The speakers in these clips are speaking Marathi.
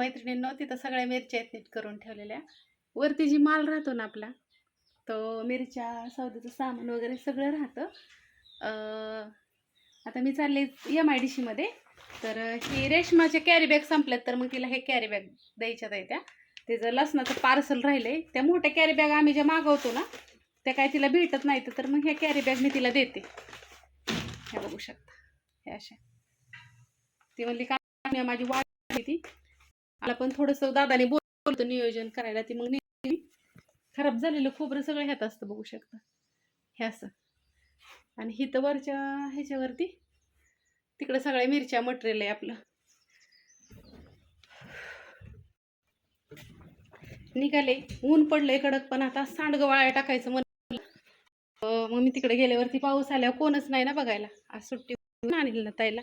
मैत्रिणींनो तिथं सगळ्या मिरच्या आहेत नीट करून ठेवलेल्या. वरती जी माल राहतो ना आपला तो मिरच्या सौद्याचं सामान वगैरे सगळं राहतं. आता मी चालले एम आय डी सीमध्ये तर ही रेशमाचे कॅरी बॅग संपल्यात तर मग तिला हे कॅरी बॅग द्यायच्यात आहे त्या. तिचं लसणाचं पार्सल राहिलंय. त्या मोठ्या कॅरी बॅग आम्ही ज्या मागवतो ना त्या काय तिला भेटत नाही तर मग ह्या कॅरी बॅग मी तिला देते. ह्या बघू शकता. हे अशा. ती म्हणली का माझी वाट ती आला पण थोडंसं दादाने बोलतो नियोजन करायला ती मग खराब झालेलं खोबरं सगळं ह्यात असतं बघू शकता. हे असं. आणि हिथं वरच्या ह्याच्यावरती. तिकडे सगळ्या मिरच्या मटेरियल आहे आपलं. निघाले. ऊन पडलंय कडक पण आता सांडगं वाळ्या टाकायचं म्हणलं. मग मी तिकडे गेल्यावरती पाऊस आल्यावर कोणच नाही ना बघायला. आज सुट्टी आणली ना ताईला.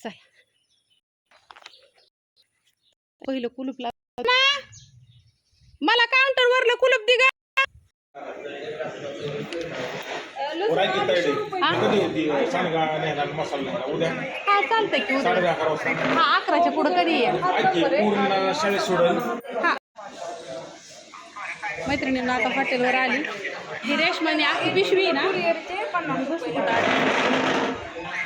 चालेल पहिलं कुलूप लाव. मला काउंटर वरलं कुलूप दिगा हा? हा चालतंय की उद्या. हा अकराच्या पुढं कधी शाळेत सोडून हा. मैत्रिणींना आता हॉटेलवर आली. ही रेशमाने आखी पिशवी ना?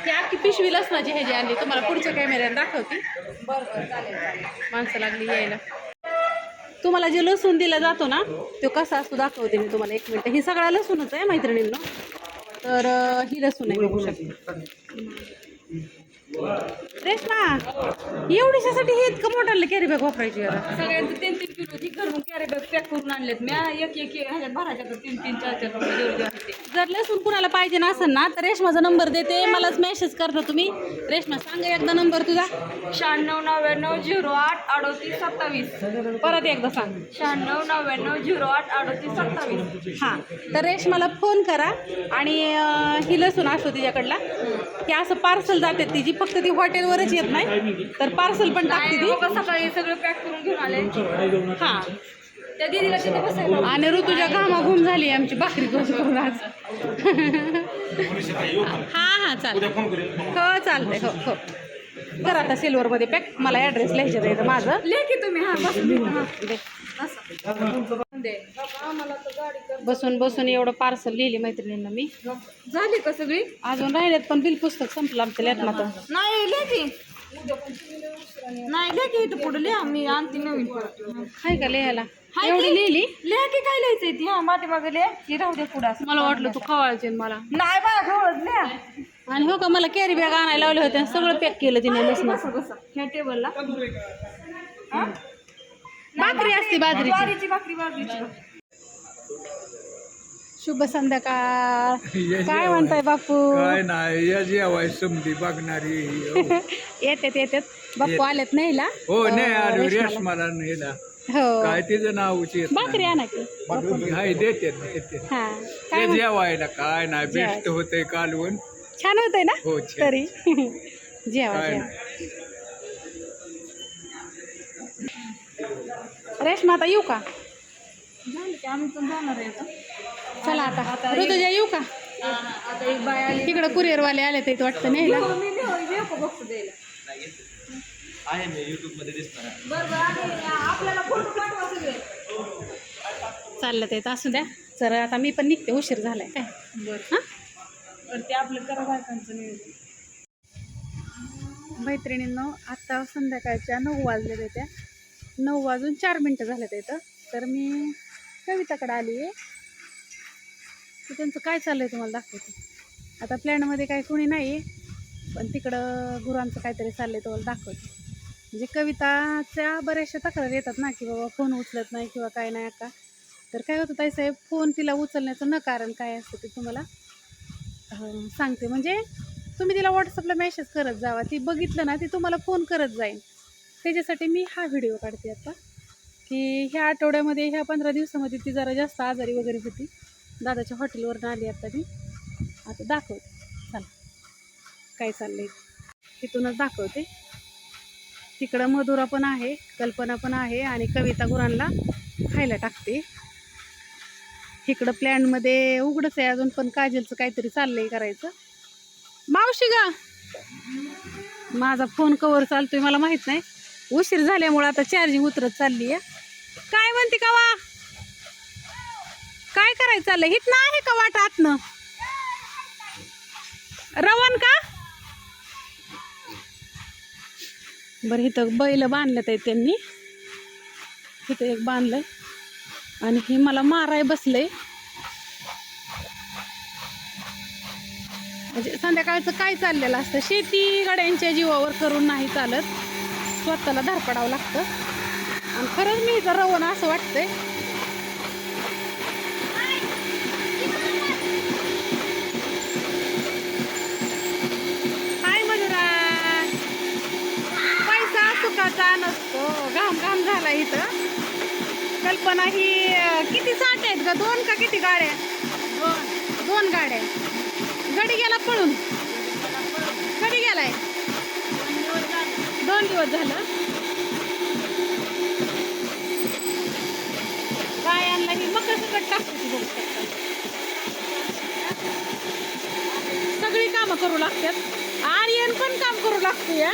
ती आखी पिशवी लसणाची ह्याची आणली. तुम्हाला पुढच्या कॅमेऱ्यात दाखवते. माणसं लागली यायला. तुम्हाला जे लसूण दिला जातो ना तो कसा असतो दाखवते मी तुम्हाला एक मिनिट. ही सगळा लसूणच आहे मैत्रिणींना. तर ही लसूण आहे. बघू शकते रेशमा एवढीशासाठी हे इतकं मोठं कॅरी बॅग वापरायची आता सगळ्यांचं तीन तीन किलो ती करून कॅरी बॅग पॅक करून आणलेत. मी एक एक ह्याच्यात तर तीन तीन चार चार जर लसूण कुणाला पाहिजे नसेल ना तर रेशमाचा नंबर देते. मलाच मेसेज करता तुम्ही. रेशमा सांगा एकदा नंबर तुझा. शहाण्णव नव्याण्णव झिरो आठ अडोतीस सत्तावीस. परत एकदा सांग. शहाण्णव नव्याण्णव झिरो आठ अडोतीस सत्तावीस. हां तर रेशमाला फोन करा आणि अं, ही लसूण असतो तिच्याकडला. की असं पार्सल जाते तिची फक्त ती हॉटेलवरच येत नाही. तर पार्सल पण टाकते नाही ती बाबा सकाळी सगळं पॅक करून घेऊन आले. हां. त्या दिदीला तिथे बसायला आणि ऋतुच्या घामाघूम झाली आमची भाकरी करून आज. हां हां चालेल हो चालतंय. हो हो. कर आता सिल्वरमध्ये पॅक मला ॲड्रेस लिहायचं आहे माझं. ले की तुम्ही. हा बस. दे. दे आम्हाला तर गाडी कर बसून बसून एवढं पार्सल लिहिली मैत्रिणींना मी. झाली का सगळी? अजून राहिलेत पण बिल पुस्तक संपलं आमचं लेटनात नाही ले की. नाही ले की इथं पुढे लिहा. मी आणते नवीन हाय का लिहायला? हाय एवढी की? लिहिली? लिहा की काय लिहायचंय ती हा माती मागे लिहा. ती राहू दे पुढं. मला वाटलं तू खवायचे मला. नाही बा लिहा. आणि हो का मला कॅरी बॅग आणायला लावले होते सगळं पॅक केलं तिने लसण बसा बसा. ह्या टेबलला हा? भाकरी असते बाजरीची ज्वारीची भाकरी बाजरीची भाकरी. शुभ संध्याकाळ. काय म्हणताय बापू? काय नाही या जेवाय समधी बघणारी. येतात येतात. बापू आलेत नाहीला हो नाही अं, अरे रेशमाला. रेशमाला नेला हो. काय तिचं नाव येत भाकरी आणा की. हाय देते देते. हा. काय ते म्हण- जेवायला काय नाही. बेस्ट होतंय कालवून छान होतंय ना? हो छान. तरी. जेवा काय नाही. रेशमा आता येऊ का? झालं की आम्ही पण जाणार आहे आता. चला आता. ऋतुजा येऊ का? आता एक बाय आली. तिकडं कुरिअरवाले आले ते वाटतं नाही हो, मी लिहो लिहो का बघतो द्यायला? बरं बरं आणि आपल्याला फोटो पाठवा सगळे. चाललं ते असू द्या. तर आता मी पण निघते उशीर झालाय काय? बरं. हां? बरं ते आपलं करा बायकांचं नियोजन. मैत्रिणींनो आता संध्याकाळच्या नऊ वाजलेल्या त्या. नऊ वाजून चार मिनटं झाल्यात इथं. तर मी कविताकडे आली आहे. तर त्यांचं काय चाललं आहे तुम्हाला दाखवते. आता प्लॅनमध्ये काही कोणी नाही पण तिकडं गुरांचं काहीतरी चाललं आहे तुम्हाला दाखवते. म्हणजे कविताच्या बऱ्याचशा तक्रार येतात ना की बाबा फोन उचलत नाही किंवा काय नाही का तर काय होतं ताई साहेब फोन तिला उचलण्याचं न कारण काय असतं ते तुम्हाला सांगते. म्हणजे तुम्ही तिला व्हॉट्सअपला मेसेज करत जावा. ती बघितलं ना ती तुम्हाला फोन करत जाईल. त्याच्यासाठी मी हा व्हिडिओ काढते आता की ह्या आठवड्यामध्ये ह्या पंधरा दिवसामध्ये ती जरा जास्त आजारी वगैरे होती. दादाच्या हॉटेलवरून आली आता मी. आता दाखवते. चला. काय चाललंय? तिथूनच दाखवते. तिकडं मधुरा पण आहे कल्पना पण आहे आणि कविता गुरांना खायला टाकते. इकडं प्लॅनमध्ये उघडच आहे अजून पण काजलचं काहीतरी चाललंय करायचं. मावशी गा! माझा फोन कवर चालतोय मला माहीत नाही. उशीर झाल्यामुळं आता चार्जिंग उतरत चालली आहे काय म्हणते का वा काय करायचं चाललं हित आहे का वाट आतनं? रवण का? बरं इथं बैल बांधलं ते त्यांनी. इथं एक बांधलंय. आणि हे मला माराय बसलंय. म्हणजे संध्याकाळचं काय चाललेलं असतं? शेती गाड्यांच्या जीवावर करून नाही चालत. स्वतःला धारपडावं लागतं. आणि खरंच मी इथं रवण असं वाटतंय. काय मजुरा पैसा सुखाचा नसतो. घाम घाम झाला इथं. कल्पना ही किती साठ आहेत ग? दोन का किती गाड्या? दोन. दोन गाड्या. गडी गेला पळून. कधी गेलाय. दोन दिवस झालं. गायांना ही मकर सकट टाकते बघू शकता. सगळी कामं करू लागतात. आर्यन पण काम करू लागते या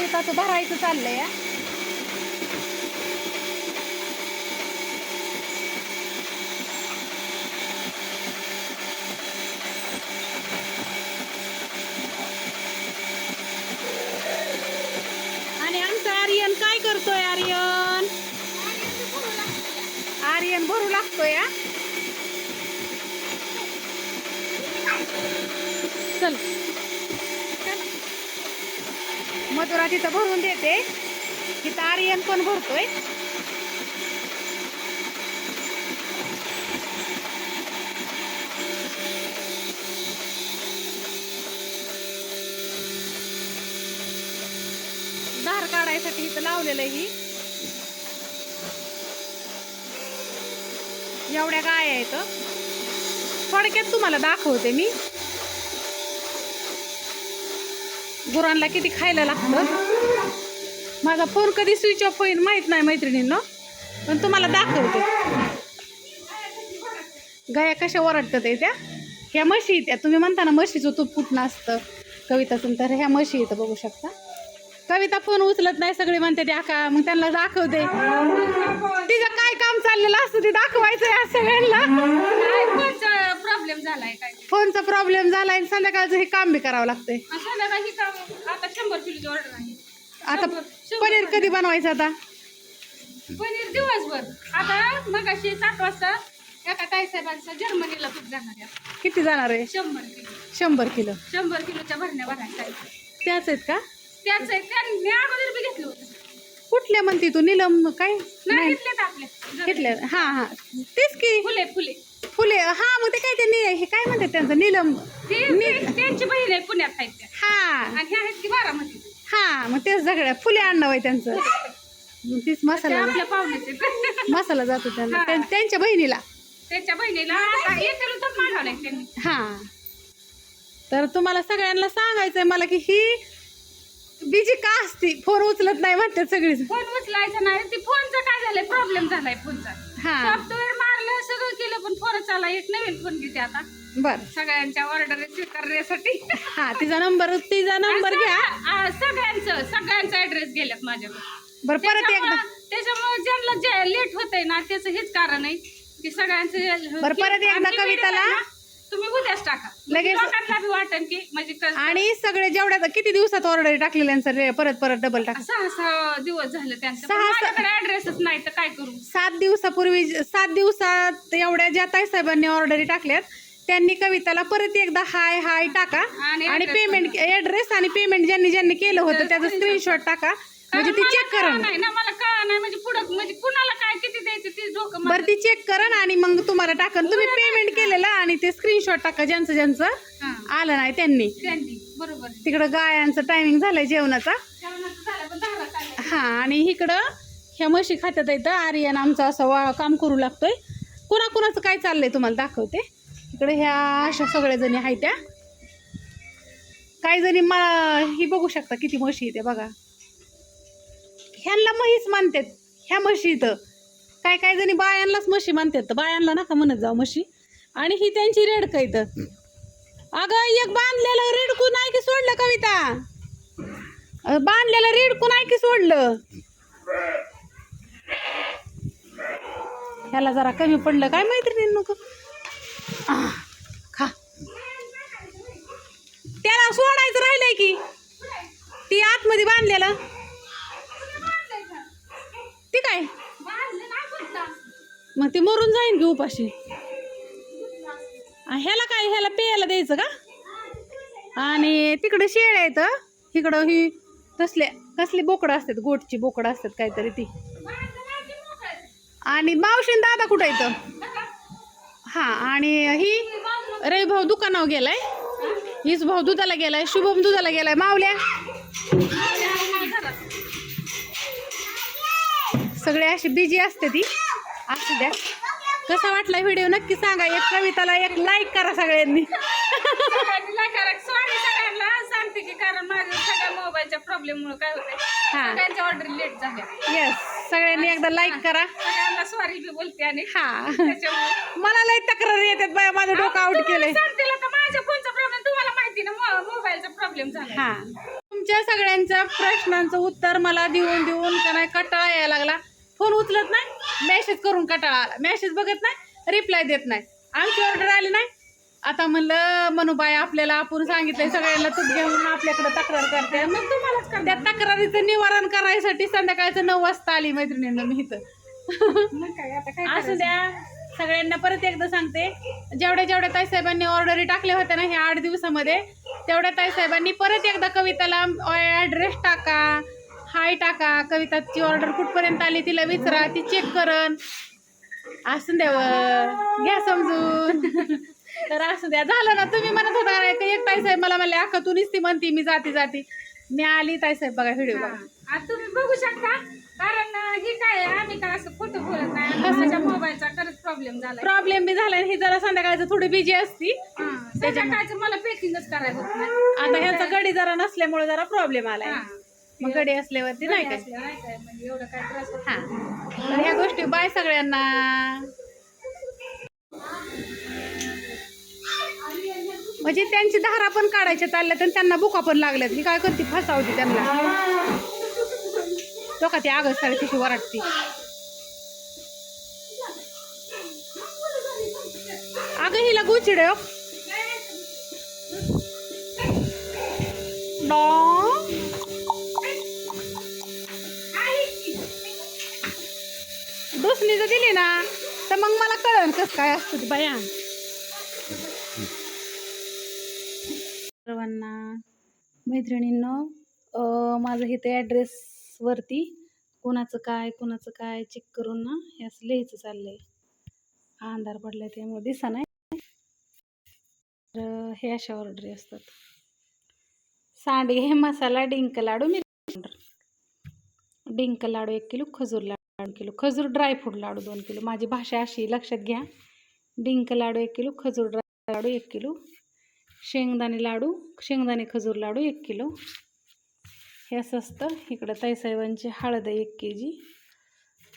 इथं भरायचं चाललंय या आणि आमचं आर्यन काय करतोय आर्यन? आर्यन भरू लागतोय चल. मधुरा तिथं भरून देते. तिथं आर्यन पण भरतोय. धार काढायसाठी इथं लावलेलं आहे ही. एवढ्या गाय आहेत. थोडक्यात तुम्हाला दाखवते मी. गुरांना किती खायला लागतं? माझा फोन कधी स्विच ऑफ होईल माहीत नाही मैत्रिणींना. पण तुम्हाला दाखवते. गाया कशा ओरडतात त्या? ह्या म्हशी येत्या त्या. तुम्ही म्हणता ना म्हशीचं तूप कुठनं असतं? कविताचं तर ह्या म्हशी इथं बघू शकता. कविता फोन उचलत नाही सगळे म्हणते त्या का मग त्यांना दाखवते. तिचं काय काम चाललेलं असतं ते दाखवायचं या सगळ्यांना. प्रॉब्लेम झालाय काय? फोनचा प्रॉब्लेम झाला आणि संध्याकाळचं हे काम बी करावं लागतंय. संध्याकाळी काम आता शंभर किलोची ऑर्डर आहे. आता शंभर- शंभर पनीर कधी बनवायचं आता? पनीर दिवसभर. आता मग अशी सात वाजता एका ताईसाहेबांचा जर्मनीला खूप जाणार आहे. किती जाणार आहे? शंभर किलो. शंभर किलो. शंभर किलोच्या भरण्या भरायच्या आहेत. त्याच आहेत का? त्याच आहे त्यांनी अगोदर बी घेतलं होतं. कुठल्या म्हणते तू? निलम काय? नाही आपल्या घेतल्या हा हा. तेच की. फुले फुले. फुले हा मग ते काय ते नि- हे काय म्हणतात त्यांचं? निलम. ते ते- त्यांची बहीण आहे पुण्यात आहेत त्या. हा. आणि ह्या आहेत की बारामती. हा मग तेच सगळ्या फुले आणणं आहे त्यांचं. मग तीच ते मसाला आपल्या पाहुण्याचे. मसाला जातो त्यांना हा. त्यां- त्यांच्या बहिणीला. त्याच्या बहिणीला आता एक त्यांनी. हा. तर तुम्हाला सगळ्यांना सांगायचंय मला की ही बिजी का असती? फोन उचलत नाही म्हणते सगळीच फोन उचलायचा नाही. ते फोनचा काय झालंय? प्रॉब्लेम झालाय फोनचा. हा. मारलं पण फोन चाला एक नवीन फोन घेते आता. बर. सगळ्यांच्या ऑर्डर स्वीकारण्यासाठी. हा तिचा नंबर तिचा नंबर घ्या. आ, सगळ्यांचं सगळ्यांचा ऍड्रेस गेल्यात माझ्याकडे. बर परत एकदा. त्याच्यामुळे ज्यांना जे लेट होतंय ना त्याचं हेच कारण आहे. की सगळ्यांचं बरं, परत एकदा कविताला- तुम्ही उद्याच टाका. लगेच- लोकांना बी वाटेल की म्हणजे कसं- आणि सगळे जेवढ्या किती दिवसात ऑर्डर टाकलेल्यांचं रे परत परत डबल टाक सहा सहा दिवस झाले त्यांचं. पण सहा- माझ्याकडे ऍड्रेसच नाही तर काय करू? सात दिवसापूर्वी सात दिवसात एवढ्या ज्या ताई साहेबांनी ऑर्डरी टाकल्यात त्यांनी कविताला परत एकदा हाय हाय टाका. आणि आणि address पेमेंट ऍड्रेस आणि पेमेंट ज्यांनी ज्यांनी केलं होतं त्याचं स्क्रीनशॉट टाका. म्हणजे ती चेक नाही ना मला कळलं नाही. म्हणजे पुढं म्हणजे कुणाला काय किती द्यायचं ते डोकं बरं ती चेक करा आणि मग तुम्हाला टाका तुम्ही पेमेंट केलेलं आणि ते स्क्रीनशॉट टाका ज्यांचं ज्यांचं आलं नाही त्यांनी. त्यांनी. बरोबर. तिकडं गायांचं टायमिंग झालंय जेवणाचा. हा आणि इकडं ह्या म्हशी खात्यात येतं आर्यन आमचा असं वा काम करू लागतोय. कुणाकुणाचं काय चाललंय तुम्हाला दाखवते. इकडे ह्या अशा सगळ्या जणी आहेत त्या. काही जणी मा ही बघू शकता किती म्हशी इथे बघा. ह्यांना म्हैस मानतात ह्या म्हशी इथं. काय काय जणी बायांनाच म्हशी मानतात तर बायांना नका म्हणत जाऊ म्हशी. आणि ही त्यांची रेडकं इथं. अगं एक बांधलेलं रेडकू नाही की सोडलं कविता? बांधलेलं रेडकू नाही की सोडलं? ह्याला जरा कमी पडलं काय मैत्रिणी नको खा. त्याला सोडायचं राहिलंय की? ती आतमध्ये बांधलेलं. ती काय? मग ती मरून जाईन की उपाशी. ह्याला काय ह्याला पेयाला द्यायचं का? आणि तिकडे शेळ्या आहेत इकडं ही तसल्या कसली बोकडं असतात गोटची बोकडं असतात काहीतरी ती. आणि मावशीन दादा कुठं येतं हा आणि ही रवी भाऊ दुकानावर गेलाय. हीच भाऊ दुधाला गेलाय शुभम दुधाला गेलाय. मावल्या. सगळे अशी बिजी असते ती. असू द्या. कसा वाटला व्हिडिओ नक्की सांगा. एक कविताला एक लाईक करा सगळ्यांनी. सांगते की कारण माझ्या सगळ्या मोबाईलच्या प्रॉब्लेम मुळे काय होते हा. सगळ्यांच्या ऑर्डर लेट झाल्या. येस सगळ्यांनी एकदा लाईक करा. सगळ्यांना सॉरी बी बोलते आणि हा. मला लई तक्रार येतात बाया माझं डोकं आउट केलंय. सांगते तर माझ्या फोनचा प्रॉब्लेम तुम्हाला माहिती ना मोबाईलचा प्रॉब्लेम झाला हा. तुमच्या सगळ्यांच्या प्रश्नांचं उत्तर मला देऊन देऊन का नाही कटाळा यायला लागला. फोन उचलत नाही मेसेज करून कटाळा आला. मेसेज बघत नाही रिप्लाय देत नाही. आमची ऑर्डर आली नाही. आता म्हणलं मनुबाई आपल्याला आपण सांगितलंय सगळ्यांना तूप घेऊन आपल्याकडे तक्रार करते. मग तुम्हालाच कर त्या तक्रारीचं निवारण करायसाठी संध्याकाळचं नऊ वाजता आली मैत्रिणींना मी इथं. असू द्या. सगळ्यांना परत एकदा सांगते जेवढ्या जेवढ्या ताईसाहेबांनी ऑर्डरी टाकल्या होत्या ना ह्या आठ दिवसामध्ये तेवढ्या ताईसाहेबांनी परत एकदा कविताला ॲड्रेस टाका. हाय टाका. कविताची ऑर्डर कुठपर्यंत आली तिला विचारा ती चेक करन असू द्या व. घ्या समजून. तर असू द्या. झालं ना तुम्ही म्हणत होता एक ताईसाहेब मला म्हणले अख्खा तू ती म्हणती मी जाती जाती. मी आली ताईसाहेब बघा व्हिडिओ बघा आता तुम्ही बघू शकता कारण हे काय आम्ही काय असं खोटं बोलत नाही. माझ्या मोबाईलचा खरंच प्रॉब्लेम झाला प्रॉब्लेम बी झाला ही जरा संध्याकाळचं थोडी बिजी असती. त्याच्याकाळचं मला पेकिंगच नाही. आता ह्यांचा गडी जरा नसल्यामुळे जरा प्रॉब्लेम आलाय. मग गडी असल्यावरती नाही काय? असलं नाही काय? म्हणजे एवढं काय त्रास होत हा. तर ह्या गोष्टी बाय सगळ्यांना. म्हणजे त्यांची धारा पण काढायच्या चालल्यात आणि त्यांना बुका पण लागल्यात. ही काय करते? फसावती त्यांना. लोका ती आगच साडी कशी वराटती अगं हिला गुचिड हो. डॉ दुसरी जर दिली ना तर मग मला कळन कसं काय असतं ते बाया. सर्वांना मैत्रिणींनो माझं इथे ॲड्रेसवरती कोणाचं काय कोणाचं काय चेक करून ना हे असं लिहायचं चाललंय. हा अंधार पडलाय त्यामुळे दिसा नाही. तर हे अशा ऑर्डरी असतात. सांडगे मसाला डिंक लाडू मिरची डिंक लाडू एक किलो खजूर लाडू. लाडू किलो खजूर ड्रायफ्रूट लाडू दोन किलो. माझी भाषा अशी लक्षात घ्या. डिंक लाडू एक किलो खजूर ड्राय लाडू एक किलो. शेंगदाणे लाडू शेंगदाणे खजूर लाडू एक किलो. हे असं असतं. इकडं ताईसाहेबांची हळद एक के जी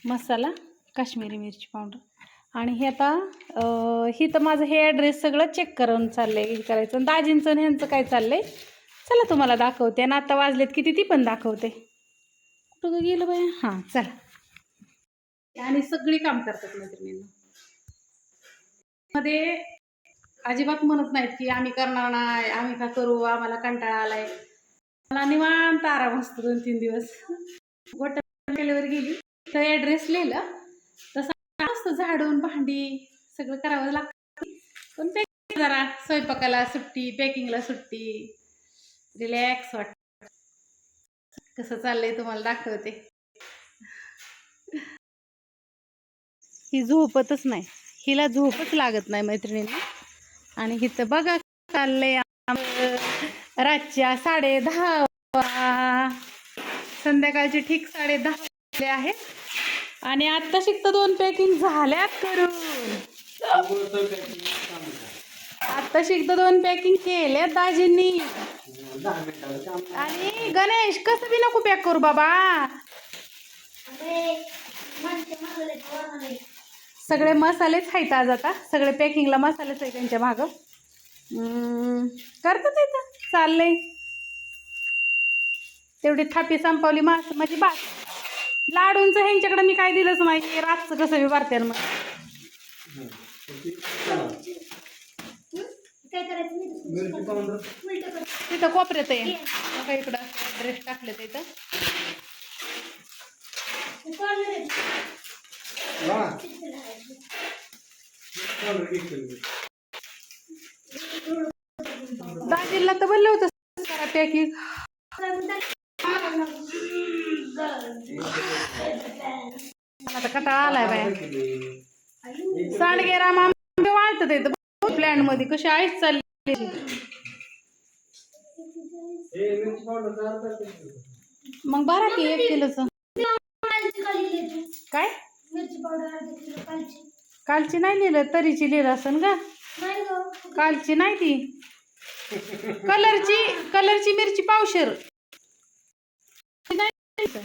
मसाला काश्मीरी मिरची पावडर. आणि हे आता ही तर माझं हे ॲड्रेस सगळं चेक करून चाललं आहे हे करायचं. आणि दाजींचं आणि ह्यांचं काय चाललं आहे चला तुम्हाला दाखवते. आणि आता वाजलेत किती ती पण दाखवते. कुठं गेलं बाया? हां चला. आणि सगळी काम करतात मैत्रिणींना. मध्ये अजिबात म्हणत नाहीत की आम्ही करणार नाही आम्ही का करू आम्हाला कंटाळा आलाय. मला निवांत आराम असतो दोन तीन दिवस. गोट केल्यावर गेली तर ॲड्रेस लिहिलं. तसं असतं झाडून भांडी सगळं करावं लागतं. पण ते जरा स्वयंपाकाला सुट्टी पॅकिंगला सुट्टी. रिलॅक्स वाटत. कसं चाललंय तुम्हाला दाखवते. ही झोपतच नाही. हिला झोपच लागत नाही मैत्रिणींना. आणि हिचं बघा चाललंय रातच्या साडे दहा संध्याकाळचे ठीक साडे दहा आहे आहेत. आणि आत्ता शिकत दोन पॅकिंग झाल्यात करून. आता शिकत दोन पॅकिंग केल्यात दाजींनी. आणि गणेश कसं बी नको पॅक करू बाबा. सगळे मसालेच आहेत आज आता. सगळे पॅकिंगला मसालेच आहे त्यांच्या मागं. करतात इथं चाललंय. तेवढी थापी संपवली मास म्हणजे बास लाडूंचं ह्यांच्याकडे मी काय दिलंच नाही रातचं कसं मी भरते मग. तिथं कोपऱ्यात आहे. बघा इकडं ड्रेस टाकले इथं. दाजीला तर बोललं होतं पॅकिंग तर कटाळा आलाय बाया. सांडगे राम आंबे वाळतात येतं प्लॅनमध्ये कशी आईच चालली. मग बरा की एक किलोच. काय? मिरची पावडर अर्धा किलो कालची नाही लिहिलं तरीची लिहिलं असन का कालची नाही ती. कलरची कलरची मिरची पावशेर. नाही.